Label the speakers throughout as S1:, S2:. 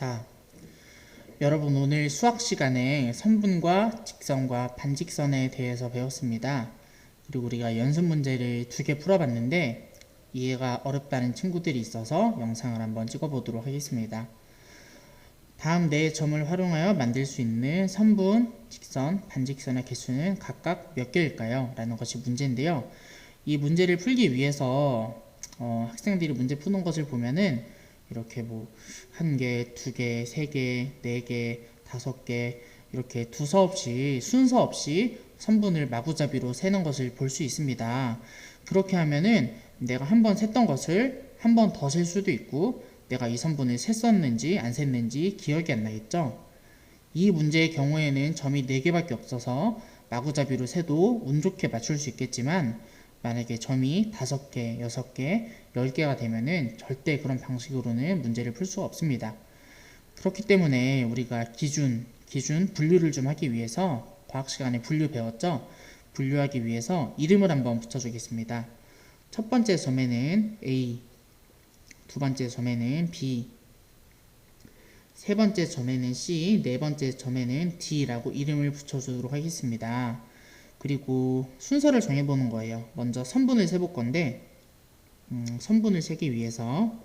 S1: 자, 여러분 오늘 수학 시간에 선분과 직선과 반직선에 대해서 배웠습니다. 그리고 우리가 연습 문제를 두 개 풀어봤는데 이해가 어렵다는 친구들이 있어서 영상을 한번 찍어보도록 하겠습니다. 다음 네 점을 활용하여 만들 수 있는 선분, 직선, 반직선의 개수는 각각 몇 개일까요? 라는 것이 문제인데요. 이 문제를 풀기 위해서 어, 학생들이 문제 푸는 것을 보면은 이렇게 뭐 한 개, 두 개, 세 개, 네 개, 다섯 개 이렇게 두서 없이 순서 없이 선분을 마구잡이로 세는 것을 볼 수 있습니다. 그렇게 하면은 내가 한 번 셌던 것을 한 번 더 셀 수도 있고 내가 이 선분을 셌었는지 안 셌는지 기억이 안 나겠죠? 이 문제의 경우에는 점이 4개밖에 없어서 마구잡이로 세도 운 좋게 맞출 수 있겠지만 만약에 점이 5개, 6개, 10개가 되면은 절대 그런 방식으로는 문제를 풀 수가 없습니다. 그렇기 때문에 우리가 기준, 기준 분류를 좀 하기 위해서 과학 시간에 분류 배웠죠? 분류하기 위해서 이름을 한번 붙여주겠습니다. 첫 번째 점에는 A, 두 번째 점에는 B, 세 번째 점에는 C, 네 번째 점에는 D라고 이름을 붙여주도록 하겠습니다. 그리고 순서를 정해보는 거예요. 먼저 선분을 세볼 건데, 음, 선분을 세기 위해서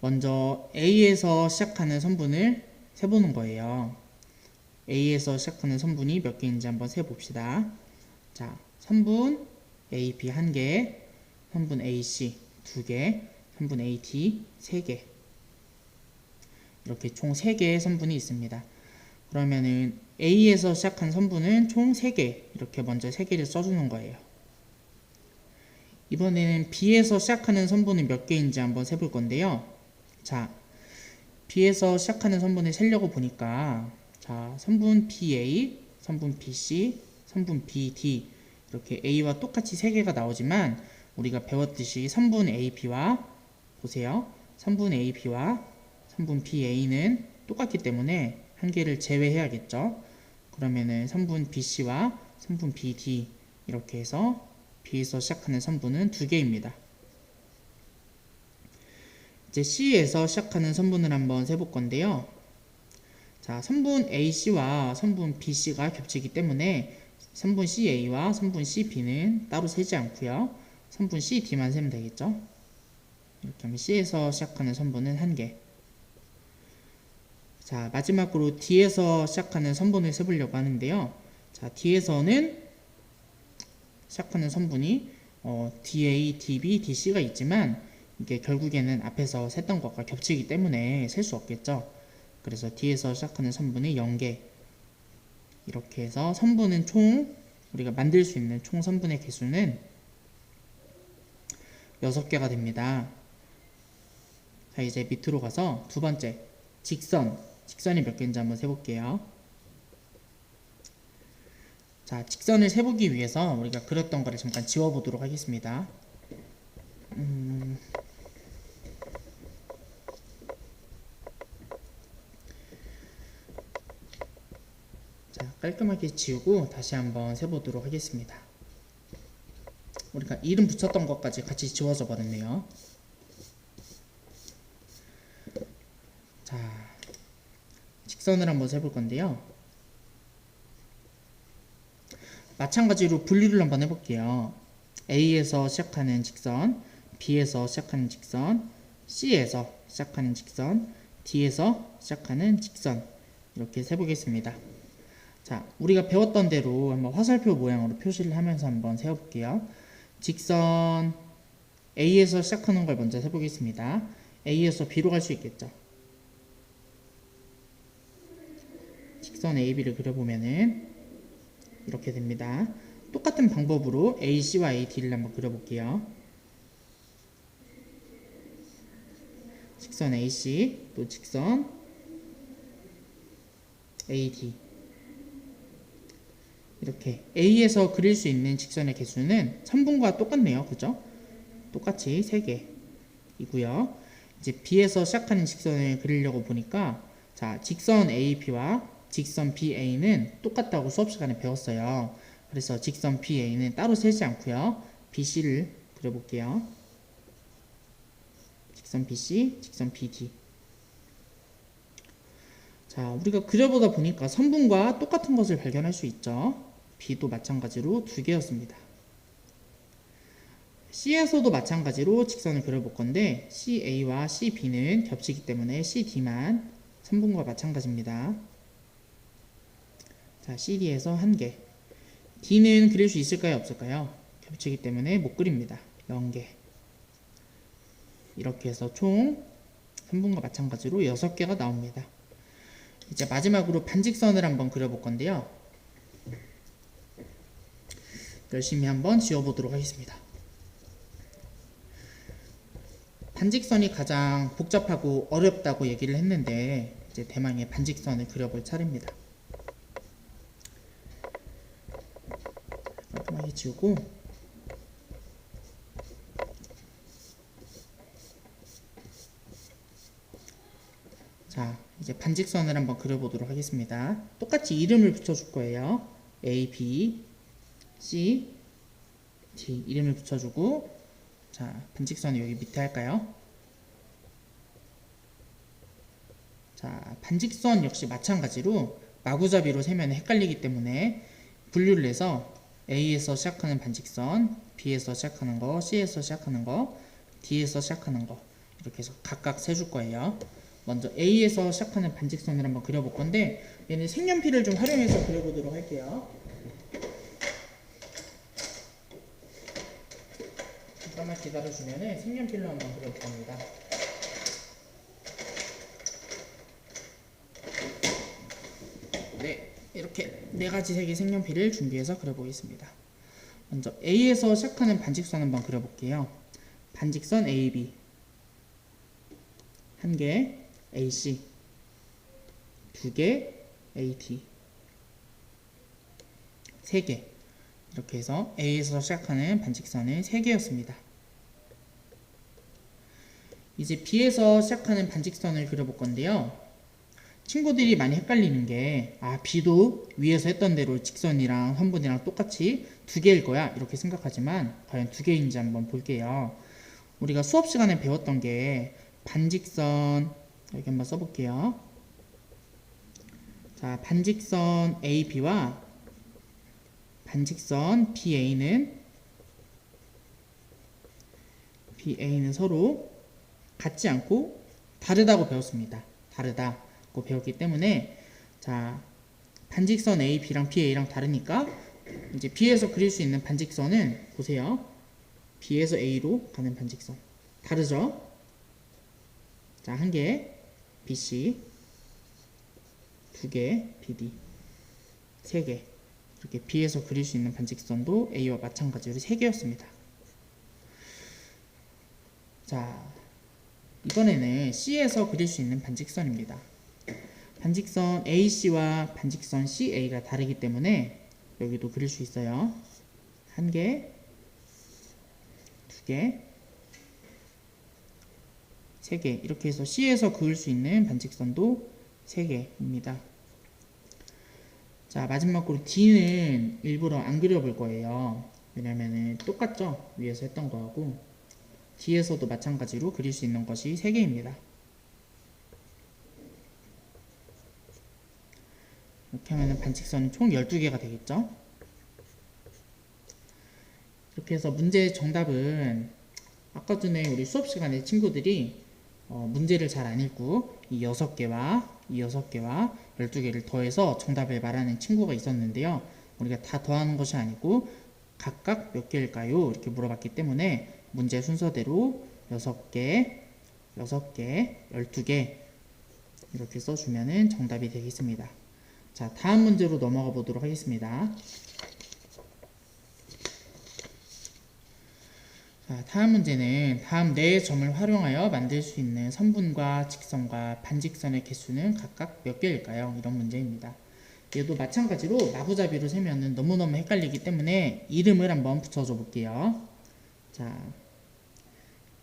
S1: 먼저 A에서 시작하는 선분을 세보는 거예요. A에서 시작하는 선분이 몇 개인지 한번 세봅시다. 자, 선분 AB 한 개, 선분 AC 두 개, 선분 AD 세 개. 이렇게 총 3개의 선분이 있습니다. 그러면은 A에서 시작한 선분은 총 3개 이렇게 먼저 3개를 써주는 거예요. 이번에는 B에서 시작하는 선분은 몇 개인지 한번 세볼 건데요. 자, B에서 시작하는 선분을 세려고 보니까 자, 선분 BA, 선분 BC, 선분 BD 이렇게 A와 똑같이 3개가 나오지만 우리가 배웠듯이 선분 AB와 보세요. 선분 AB와 선분 BA는 똑같기 때문에 한 개를 제외해야겠죠. 그러면은 선분 BC와 선분 BD 이렇게 해서 B에서 시작하는 선분은 두 개입니다. 이제 C에서 시작하는 선분을 한번 세볼 건데요. 자, 선분 AC와 선분 BC가 겹치기 때문에 선분 CA와 선분 CB는 따로 세지 않고요. 선분 CD만 세면 되겠죠. 이렇게 하면 C에서 시작하는 선분은 한 개. 자, 마지막으로 D에서 시작하는 선분을 세보려고 하는데요. 자, D에서는 시작하는 선분이 어, DA, DB, DC가 있지만 이게 결국에는 앞에서 셌던 것과 겹치기 때문에 셀 수 없겠죠. 그래서 D에서 시작하는 선분이 0개. 이렇게 해서 선분은 총 우리가 만들 수 있는 총 선분의 개수는 6개가 됩니다. 자, 이제 밑으로 가서 두 번째 직선 직선이 몇 개인지 한번 세볼게요. 자, 직선을 세보기 위해서 우리가 그렸던 거를 잠깐 지워보도록 하겠습니다. 음, 자, 깔끔하게 지우고 다시 한번 세보도록 하겠습니다. 우리가 이름 붙였던 것까지 같이 지워져 버렸네요. 자, 직 선을 한번 세볼 건데요. 마찬가지로 분류를 한번 해볼게요. A에서 시작하는 직선, B에서 시작하는 직선, C에서 시작하는 직선, D에서 시작하는 직선 이렇게 세보겠습니다. 자, 우리가 배웠던 대로 한번 화살표 모양으로 표시를 하면서 한번 세워볼게요. 직선 A에서 시작하는 걸 먼저 세보겠습니다. A에서 B로 갈 수 있겠죠. 직선 AB를 그려보면은 이렇게 됩니다. 똑같은 방법으로 AC와 AD를 한번 그려볼게요. 직선 AC 또 직선 AD 이렇게 A에서 그릴 수 있는 직선의 개수는 선분과 똑같네요. 그죠? 똑같이 3개 이고요. 이제 B에서 시작하는 직선을 그리려고 보니까 자, 직선 AB와 직선 BA는 똑같다고 수업 시간에 배웠어요. 그래서 직선 BA는 따로 세지 않고요. BC를 그려볼게요. 직선 BC, 직선 BD. 자, 우리가 그려보다 보니까 선분과 똑같은 것을 발견할 수 있죠. B도 마찬가지로 두 개였습니다. C에서도 마찬가지로 직선을 그려볼 건데 CA와 CB는 겹치기 때문에 CD만 선분과 마찬가지입니다. 자, CD에서 한 개. D는 그릴 수 있을까요? 없을까요? 겹치기 때문에 못 그립니다. 0개. 이렇게 해서 총 3분과 마찬가지로 6개가 나옵니다. 이제 마지막으로 반직선을 한번 그려볼 건데요. 열심히 한번 지어보도록 하겠습니다. 반직선이 가장 복잡하고 어렵다고 얘기를 했는데 이제 대망의 반직선을 그려볼 차례입니다. 지우고 자 이제 반직선을 한번 그려보도록 하겠습니다. 똑같이 이름을 붙여줄 거예요. A, B, C, D 이름을 붙여주고 자 반직선을 여기 밑에 할까요? 자 반직선 역시 마찬가지로 마구잡이로 세면 헷갈리기 때문에 분류를 해서 A에서 시작하는 반직선, B에서 시작하는 거, C에서 시작하는 거, D에서 시작하는 거 이렇게 해서 각각 세줄 거예요. 먼저 A에서 시작하는 반직선을 한번 그려볼 건데 얘는 색연필을 좀 활용해서 그려보도록 할게요. 잠깐만 기다려주면 은 색연필로 한번 그려볼 겁니다. 네, 이렇게 네 가지 색의 색연필을 준비해서 그려보겠습니다. 먼저 A에서 시작하는 반직선 한번 그려볼게요. 반직선 AB 한 개, AC 두 개, AT 세 개. 이렇게 해서 A에서 시작하는 반직선은 세 개였습니다. 이제 B에서 시작하는 반직선을 그려볼 건데요. 친구들이 많이 헷갈리는 게, 아, B도 위에서 했던 대로 직선이랑 선분이랑 똑같이 두 개일 거야. 이렇게 생각하지만, 과연 두 개인지 한번 볼게요. 우리가 수업 시간에 배웠던 게, 반직선, 여기 한번 써볼게요. 자, 반직선 AB와 반직선 BA는 BA는 서로 같지 않고 다르다고 배웠습니다. 다르다 고 배웠기 때문에 자 반직선 AB랑 BA랑 다르니까 이제 B에서 그릴 수 있는 반직선은 보세요. B에서 A로 가는 반직선 다르죠? 자, 한 개 BC 두 개 BD 세 개 이렇게 B에서 그릴 수 있는 반직선도 A와 마찬가지로 세 개였습니다. 자, 이번에는 C에서 그릴 수 있는 반직선입니다. 반직선 AC와 반직선 CA가 다르기 때문에 여기도 그릴 수 있어요. 한 개, 두 개, 세 개. 이렇게 해서 C에서 그을 수 있는 반직선도 세 개입니다. 자, 마지막으로 D는 일부러 안 그려볼 거예요. 왜냐면은 똑같죠? 위에서 했던 거하고. D에서도 마찬가지로 그릴 수 있는 것이 3개입니다. 이렇게 하면 반칙선이 총 12개가 되겠죠? 이렇게 해서 문제 정답은 아까 전에 우리 수업 시간에 친구들이 어, 문제를 잘 안 읽고 이 6개와 이 6개와 12개를 더해서 정답을 말하는 친구가 있었는데요. 우리가 다 더하는 것이 아니고 각각 몇 개일까요? 이렇게 물어봤기 때문에 문제 순서대로 6개, 6개, 12개 이렇게 써주면 정답이 되겠습니다. 자, 다음 문제로 넘어가 보도록 하겠습니다. 자, 다음 문제는 다음 네 점을 활용하여 만들 수 있는 선분과 직선과 반직선의 개수는 각각 몇 개일까요? 이런 문제입니다. 얘도 마찬가지로 마구잡이로 세면은 너무너무 헷갈리기 때문에 이름을 한번 붙여줘 볼게요. 자,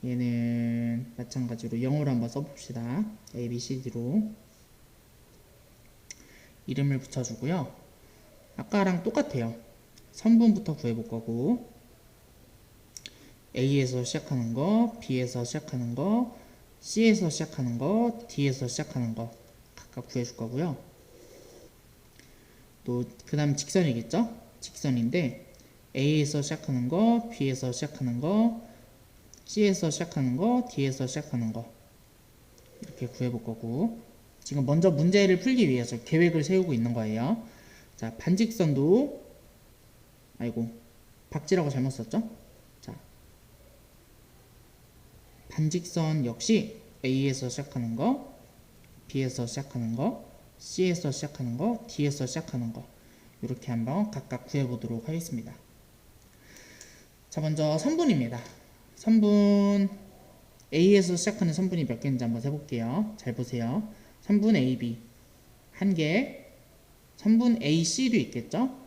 S1: 얘는 마찬가지로 영어로 한번 써봅시다. A, B, C, D로 이름을 붙여주고요. 아까랑 똑같아요. 선분부터 구해볼 거고 A에서 시작하는 거, B에서 시작하는 거, C에서 시작하는 거, D에서 시작하는 거 각각 구해줄 거고요. 또 그 다음 직선이겠죠? 직선인데 A에서 시작하는 거, B에서 시작하는 거, C에서 시작하는 거, D에서 시작하는 거 이렇게 구해볼 거고 지금 먼저 문제를 풀기 위해서 계획을 세우고 있는 거예요. 자 반직선도 아이고 박지라고 잘못 썼죠? 자 반직선 역시 A에서 시작하는 거, B에서 시작하는 거, C에서 시작하는 거, D에서 시작하는 거 이렇게 한번 각각 구해보도록 하겠습니다. 자 먼저 선분입니다. 선분 A에서 시작하는 선분이 몇 개인지 한번 해볼게요. 잘 보세요. 선분 AB 한 개, 선분 AC도 있겠죠?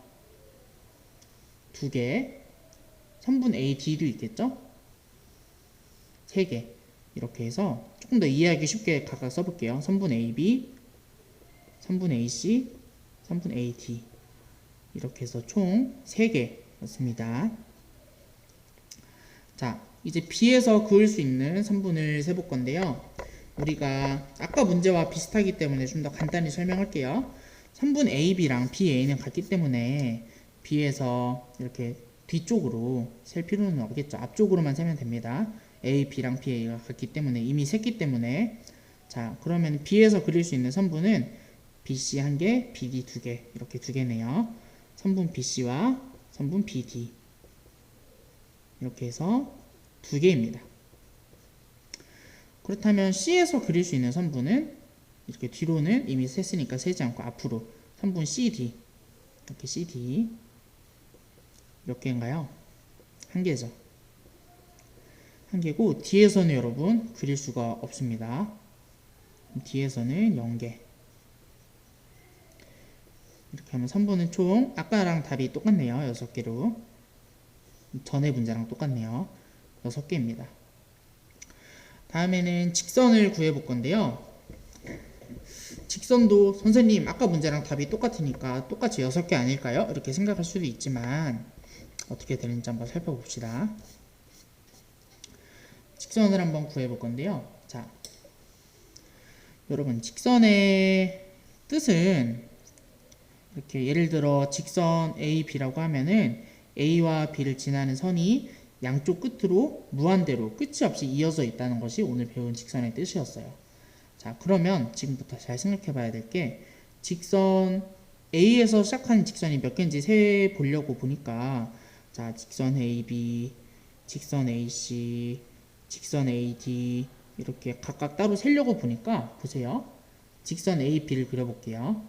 S1: 두 개, 선분 AD도 있겠죠? 세 개. 이렇게 해서 조금 더 이해하기 쉽게 각각 써볼게요. 선분 AB, 선분 AC, 선분 AD. 이렇게 해서 총 3개였습니다. 자, 이제 B에서 그을 수 있는 선분을 세볼 건데요. 우리가 아까 문제와 비슷하기 때문에 좀 더 간단히 설명할게요. 선분 AB랑 BA는 같기 때문에 B에서 이렇게 뒤쪽으로 셀 필요는 없겠죠. 앞쪽으로만 세면 됩니다. A, B랑 BA가 같기 때문에 이미 셌기 때문에 자 그러면 B에서 그릴 수 있는 선분은 BC 한 개, BD 두 개 이렇게 두 개네요. 선분 BC와 선분 BD 이렇게 해서 두 개입니다. 그렇다면 C에서 그릴 수 있는 선분은 이렇게 뒤로는 이미 셌으니까 세지 않고 앞으로 선분 CD 이렇게 CD 몇 개인가요? 한 개죠. 한 개고 뒤에서는 여러분 그릴 수가 없습니다. 뒤에서는 0개. 이렇게 하면 선분은 총 아까랑 답이 똑같네요. 6개로. 전의 문제랑 똑같네요. 6개입니다. 다음에는 직선을 구해 볼 건데요. 직선도 선생님 아까 문제랑 답이 똑같으니까 똑같이 6개 아닐까요? 이렇게 생각할 수도 있지만 어떻게 되는지 한번 살펴봅시다. 직선을 한번 구해 볼 건데요. 자, 여러분 직선의 뜻은 이렇게 예를 들어 직선 A, B라고 하면은 A와 B를 지나는 선이 양쪽 끝으로 무한대로 끝이 없이 이어져 있다는 것이 오늘 배운 직선의 뜻이었어요. 자, 그러면 지금부터 잘 생각해 봐야 될 게 직선 A에서 시작하는 직선이 몇 개인지 세 보려고 보니까 자, 직선 AB, 직선 AC, 직선 AD 이렇게 각각 따로 세려고 보니까 보세요. 직선 AB를 그려볼게요.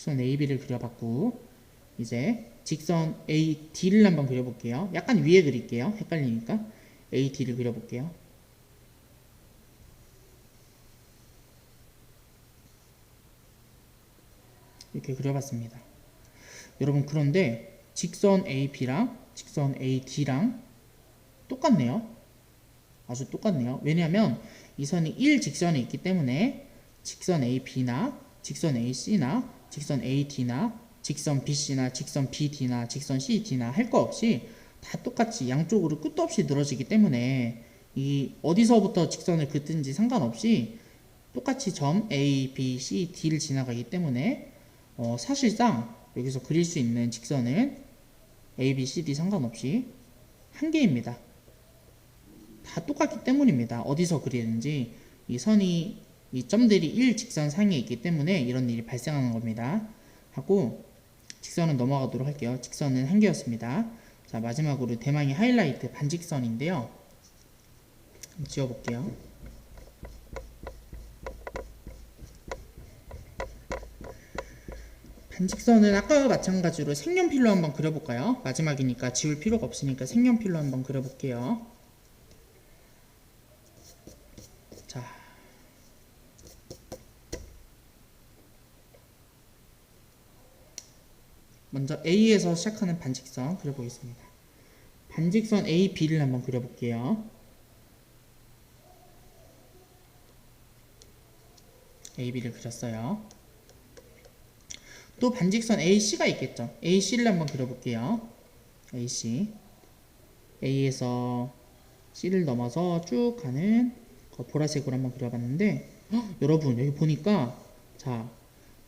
S1: 직선 AB를 그려봤고 이제 직선 AD를 한번 그려볼게요. 약간 위에 그릴게요. 헷갈리니까 AD를 그려볼게요. 이렇게 그려봤습니다. 여러분 그런데 직선 AB랑 직선 AD랑 똑같네요. 아주 똑같네요. 왜냐하면 이 선이 1직선에 있기 때문에 직선 AB나 직선 AC나 직선 AD나 직선 BC나 직선 BD나 직선 CD나 할 거 없이 다 똑같이 양쪽으로 끝도 없이 늘어지기 때문에 이 어디서부터 직선을 긋든지 상관없이 똑같이 점 A, B, C, D를 지나가기 때문에 어, 사실상 여기서 그릴 수 있는 직선은 A, B, C, D 상관없이 한 개입니다. 다 똑같기 때문입니다. 어디서 그리는지 이 선이 이 점들이 일직선 상에 있기 때문에 이런 일이 발생하는 겁니다. 하고 직선은 넘어가도록 할게요. 직선은 한 개였습니다. 자 마지막으로 대망의 하이라이트 반직선인데요. 지워볼게요. 반직선은 아까와 마찬가지로 색연필로 한번 그려볼까요? 마지막이니까 지울 필요가 없으니까 색연필로 한번 그려볼게요. 자, 먼저 A에서 시작하는 반직선 그려보겠습니다. 반직선 AB를 한번 그려볼게요. AB를 그렸어요. 또 반직선 AC가 있겠죠. AC를 한번 그려볼게요. AC. A에서 C를 넘어서 쭉 가는 거 보라색으로 한번 그려봤는데 헉, 여러분 여기 보니까 자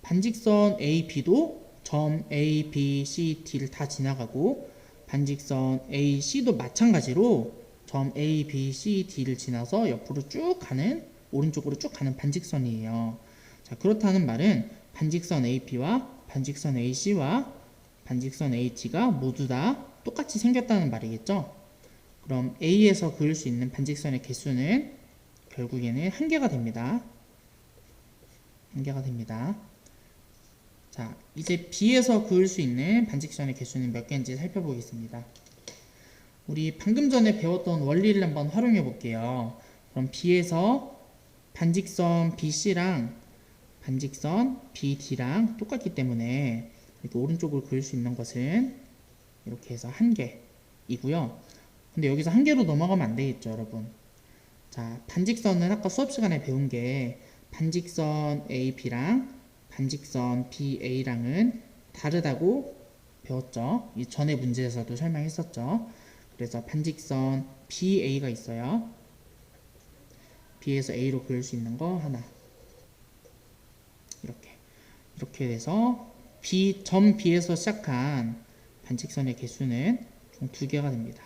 S1: 반직선 AB도 점 A, B, C, D를 다 지나가고 반직선 A, C도 마찬가지로 점 A, B, C, D를 지나서 옆으로 쭉 가는 오른쪽으로 쭉 가는 반직선이에요. 자 그렇다는 말은 반직선 AP와 반직선 AC와 반직선 AT가 모두 다 똑같이 생겼다는 말이겠죠? 그럼 A에서 그을 수 있는 반직선의 개수는 결국에는 한 개가 됩니다. 한 개가 됩니다. 자, 이제 B에서 그을 수 있는 반직선의 개수는 몇 개인지 살펴보겠습니다. 우리 방금 전에 배웠던 원리를 한번 활용해 볼게요. 그럼 B에서 반직선 BC랑 반직선 BD랑 똑같기 때문에 이렇게 오른쪽으로 그을 수 있는 것은 이렇게 해서 한 개이고요. 근데 여기서 한 개로 넘어가면 안 되겠죠, 여러분. 자, 반직선은 아까 수업 시간에 배운 게 반직선 AB랑 반직선 BA랑은 다르다고 배웠죠. 이 전에 문제에서도 설명했었죠. 그래서 반직선 BA가 있어요. B에서 A로 그릴 수 있는 거 하나. 이렇게. 이렇게 돼서 B, 점 B에서 시작한 반직선의 개수는 총 두 개가 됩니다.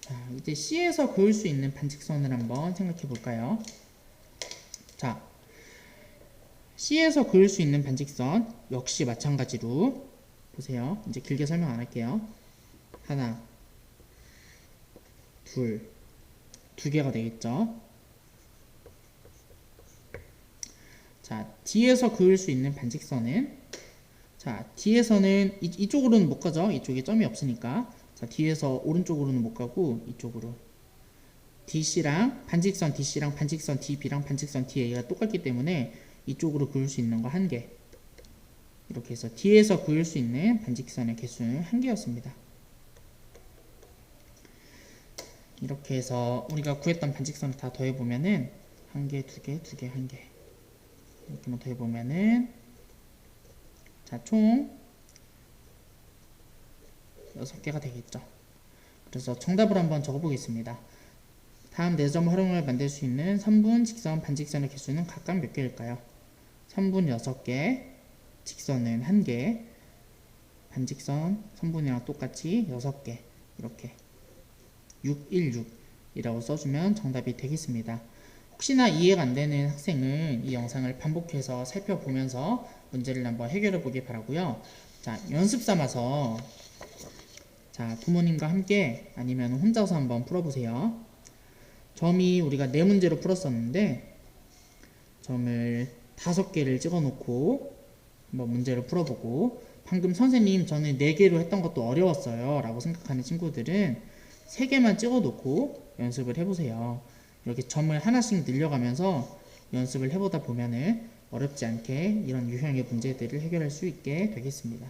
S1: 자, 이제 C에서 그을 수 있는 반직선을 한번 생각해 볼까요? 자, C에서 그을 수 있는 반직선 역시 마찬가지로 보세요. 이제 길게 설명 안 할게요. 하나, 둘, 두 개가 되겠죠. 자, D에서 그을 수 있는 반직선은 자, D에서는 이, 이쪽으로는 못 가죠. 이쪽에 점이 없으니까. 자, 뒤에서 오른쪽으로는 못 가고 이쪽으로 DC랑 반직선 DC랑 반직선 DB랑 반직선 DA가 똑같기 때문에 이쪽으로 그을 수 있는 거 한 개. 이렇게 해서 D에서 그을 수 있는 반직선의 개수는 한 개였습니다. 이렇게 해서 우리가 구했던 반직선을 다 더해보면은 한 개, 두 개, 두 개, 한 개. 이렇게만 더해보면은 자, 총 6개가 되겠죠. 그래서 정답을 한번 적어보겠습니다. 다음 4점 활용을 만들 수 있는 선분, 직선, 반직선의 개수는 각각 몇 개일까요? 선분 6개, 직선은 1개, 반직선, 선분이랑 똑같이 6개 이렇게 616이라고 써주면 정답이 되겠습니다. 혹시나 이해가 안 되는 학생은 이 영상을 반복해서 살펴보면서 문제를 한번 해결해 보기 바라고요. 자, 연습 삼아서 자, 부모님과 함께 아니면 혼자서 한번 풀어보세요. 점이 우리가 네 문제로 풀었었는데 점을 다섯 개를 찍어 놓고 한번 문제를 풀어보고 방금 선생님 저는 네 개로 했던 것도 어려웠어요 라고 생각하는 친구들은 세 개만 찍어 놓고 연습을 해보세요. 이렇게 점을 하나씩 늘려가면서 연습을 해보다 보면은 어렵지 않게 이런 유형의 문제들을 해결할 수 있게 되겠습니다.